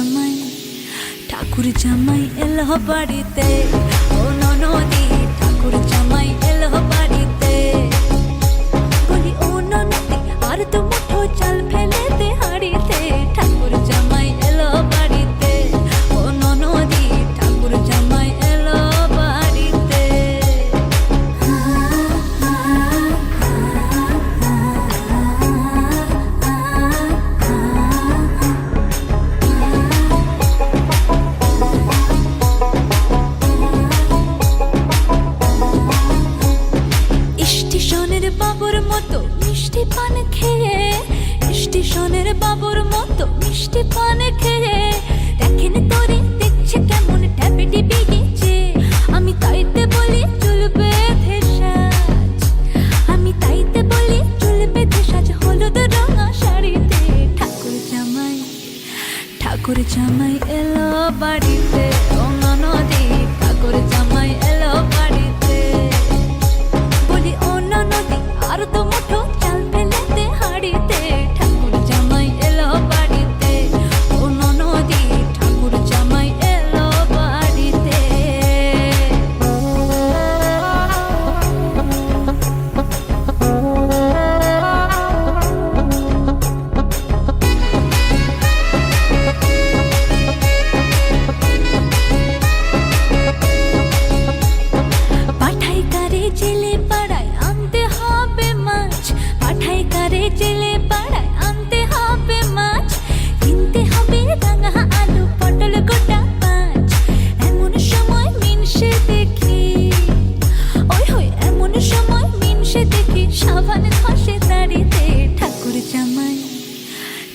জামাই, ঠাকুর জামাই এলো বাড়িতে। ও ননদি, ঠাকুর জামাই এলো বাড়িতে। বলি, ও ননদি, আর তো মুঠো চাল ফেল মতো মিষ্টি পান খেয়ে, স্টেশনের বাবুর মতো মিষ্টি পান খেয়ে। দেখেন তোরে, দেখছে কেমন ট্যাপে টিপে গেছে। আমি তাইতে বলি চুল বেঁধে আমি তাইতে বলি চুল বেঁধে সাজ হলুদ রঙা শাড়িতে। ঠাকুর জামাই ঠাকুর জামাই এলো বাড়িতে। মাছ কিনতে হবে রাঙা আলু পটল গোটা পাঁচ সময় মিনসে দেখি ওই হই দেখি সাবান ঘষে দাঁড়িতে ঠাকুর জামাই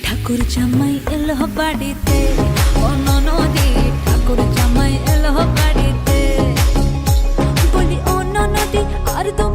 ঠাকুর জামাই এলো বাড়িতে ও ননদী ঠাকুর জামাই এলো বাড়িতে বলি ও ননদী আর তুমি